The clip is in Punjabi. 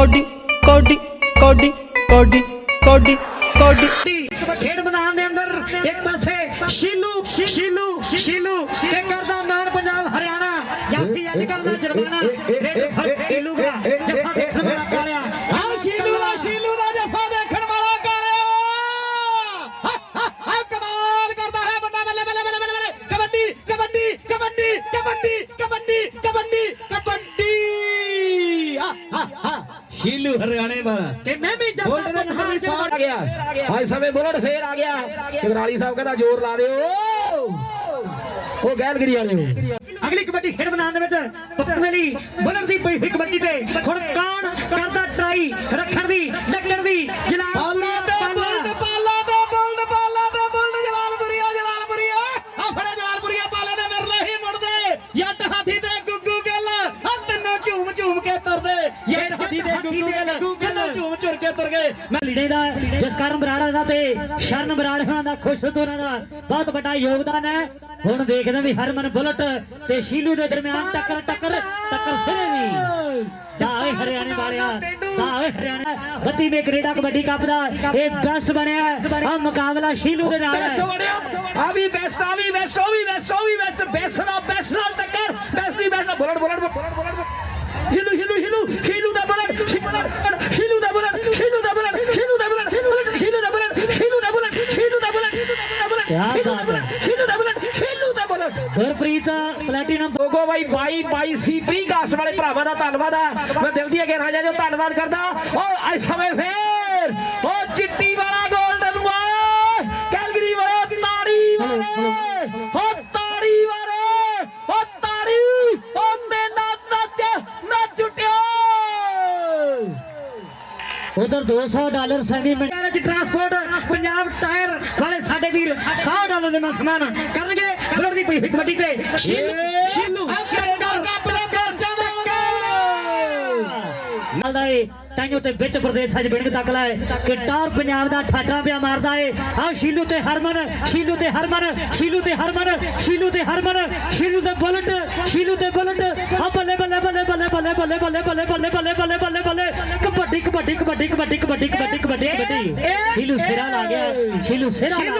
ਕੋਡੀ ਕੋਡੀ ਕੋਡੀ ਕੋਡੀ ਕੋਡੀ ਕੋਡੀ। ਖੇਡ ਮੈਦਾਨ ਦੇ ਅੰਦਰ, ਇੱਕ ਪਾਸੇ ਸ਼ੀਲੂ ਸ਼ੀਲੂ ਸ਼ੀਲੂ ਤੇ ਕਰਦਾ ਮਾਨ ਪੰਜਾਬ, ਹਰਿਆਣਾ। ਜਾਫੀ ਅੱਜ ਕੱਲ ਦਾ ਜਰਮਾਨਾ, ਰੇਡ ਫ਼ਰਕ ਸ਼ੀਲੂ ਸ਼ੀਲੂ ਹਰਿਆਣੇ ਵਾਲਾ। ਤੇ ਮੈਂ ਵੀ ਜੱਫਾ ਬੁਲਟ ਦੇ ਵੀ ਸਾਹ ਆ ਗਿਆ। ਅੱਜ ਸਮੇਂ ਬੁਲਟ ਫੇਰ ਆ ਗਿਆ। ਜਗਰਾਲੀ ਸਾਹਿਬ ਕਹਿੰਦਾ ਜ਼ੋਰ ਲਾ ਦਿਓ। ਉਹ ਗੈਲਗਰੀ ਵਾਲਿਓ ਅਗਲੀ ਕਬੱਡੀ ਖੇਡ ਮੈਦਾਨ ਦੇ ਵਿੱਚ ਪੱਤਨ ਲਈ ਬੁਲਰ ਦੀ ਪਈ ਕਬੱਡੀ ਤੇ ਹੁਣ ਕੌਣ ਕਰਦਾ ਟਰਾਈ ਰੱਖਣ ਦੀ ਡੱਕਣ ਦੀ ਜਲਾਲ ਜੱਟ ਹਾਥੀ ਤੇ ਗੁੱਗੂ ਗਿੱਲ ਤਿੰਨੋਂ ਝੂਮ ਝੁਰ ਕੇ ਤੁਰ ਗਏ? ਮੈਂ ਲੀੜੇ ਦਾ ਜਸਕਰਨ ਬਰਾੜਾ ਦਾ ਤੇ ਸ਼ਰਨ ਬਰਾੜਾ ਦਾ ਖੁਸ਼ ਦੋਨਾਂ ਦਾ। ਬਹੁਤ ਵੱਡਾ ਯੋਗਦਾਨ ਹੈ। ਹੁਣ ਦੇਖਦੇ ਵੀ ਹਰਮਨ ਬੁਲਟ ਤੇ ਸ਼ੀਲੂ ਦੇ ਦਰਮਿਆਨ ਟੱਕਰ ਟੱਕਰ ਟੱਕਰ ਸਿਰੇ ਵੀ ਜਾਏ ਹਰਿਆਣੇ ਵਾਲਿਆ ਜਾਏ ਹਰਿਆਣਾ ਬੱਤੀ ਮੇ ਕੈਨੇਡਾ ਕਬੱਡੀ ਕੱਪ ਦਾ ਇਹ 10 ਬਣਿਆ। ਆ ਮੁਕਾਬਲਾ ਸ਼ੀਲੂ ਦੇ ਨਾਲ ਹੈ। ਆ ਵੀ ਬੈਸਟ ਆ ਵੀ ਬੈਸਟ ਉਹ ਵੀ ਬੈਸਟ ਉਹ ਵੀ ਬੈਸਟ ਬੈਸਟ ਨਾਲ ਬੈਸਟ ਨਾਲ ਟੱਕਰ ਬੈਸਟ ਦੀ best bullet bullet bullet bullet ਹਿਲੂ ਹਿਲੂ ਹਿਲੂ ਹਿਲੂ ਦਾ ਬੁਲਟ ਸ਼ੀਲੂ ਦਾ ਬੁਲਟ ਸ਼ੀਲੂ ਦਾ ਬੁਲਟ ਸ਼ੀਲੂ ਦਾ ਬੁਲਟ ਸ਼ੀਲੂ ਦਾ ਬੁਲਟ ਸ਼ੀਲੂ ਦਾ ਬੁਲਟ ਸ਼ੀਲੂ ਦਾ ਬੁਲਟ ਕਿਆ ਬਾਤ ਹੈ। ਸ਼ੀਲੂ ਦਾ ਬੁਲਟ ਸ਼ੀਲੂ ਦਾ ਬੁਲਟ ਗੁਰਪ੍ਰੀਤ ਪਲੈਟੀਨਮ ਲੋਗੋ ਬਾਈ ਬਾਈ ਬਾਈ ਸੀਪੀ ਕਾਸਟ ਵਾਲੇ ਭਰਾਵਾਂ ਦਾ ਧੰਨਵਾਦ ਆ। ਮੈਂ ਦਿਲ ਦੀ ਅਗੇ ਰਾਜਾ ਜੋ ਧੰਨਵਾਦ ਕਰਦਾ। ਔਰ ਅੱਜ ਸਮੇਂ ਫੇਰ। ਉਹ ਚਿੱਟੀ ਵਾਲਾ 골ਡਨ ਬॉय ਕੈਲਗਰੀ ਵਾਲੇ ਤਾੜੀ ਵਾਲੇ। ਉਹ ਤਾੜੀ ਵਾਲੇ ਉਹ ਤਾੜੀ। ਉਹ ਤੇ ਨਾ ਨੱਚ ਨੱਚ ਉੱਟਿਓ ਉਧਰ 200 ਡਾਲਰ ਸੈਂਟੀਮੈਂਟ ਵਿੱਚ ਟਰਾਂਸਪੋਰਟ ਪੰਜਾਬ ਟਾਇਰ ਵਾਲੇ ਸਾਡੇ ਵੀਰ 100 ਡਾਲਰ ਦੇ ਨਾਲ ਸਮਾਨ ਕਰਨਗੇ। ਬਲੜ ਦੀ ਪਈ ਕਬੱਡੀ ਤੇ ਸ਼ੀਲੂ ਸ਼ੀਲੂ ਨਾਲ ਦਾ ਏ ਤਾਈਓ ਤੇ ਵਿੱਚ ਪ੍ਰਦੇਸ਼ਾਂ 'ਚ ਬਿੰਦ ਤੱਕ ਲਾਏ ਕਿ ਟਾਰ ਪੰਜਾਬ ਦਾ ਠਾਠਾ ਪਿਆ ਮਾਰਦਾ ਏ ਆਹ ਸ਼ੀਲੂ ਤੇ ਹਰਮਨ ਸ਼ੀਲੂ ਤੇ ਹਰਮਨ ਸ਼ੀਲੂ ਤੇ ਹਰਮਨ ਸ਼ੀਲੂ ਤੇ ਹਰਮਨ ਸ਼ੀਲੂ ਤੇ ਬੁਲਟ ਸ਼ੀਲੂ ਤੇ ਬੁਲਟ ਆ ਬੱਲੇ ਬੱਲੇ ਬੱਲੇ ਬੱਲੇ ਬੱਲੇ ਬੱਲੇ ਬੱਲੇ ਬੱਲੇ ਬੱਲੇ ਬੱਲੇ ਬੱਲੇ ਬੱਲੇ ਬੱਲੇ ਕਬੱਡੀ ਕਬੱਡੀ ਕਬੱਡੀ ਕਬੱਡੀ ਕਬੱਡੀ ਕਬੱਡੀ ਕਬੱਡੀ ਕਬੱਡੀ ਸ਼ੀਲੂ ਸਿਰਾ ਲਾ ਗਿਆ ਸ਼ੀਲੂ ਸਿਰਾ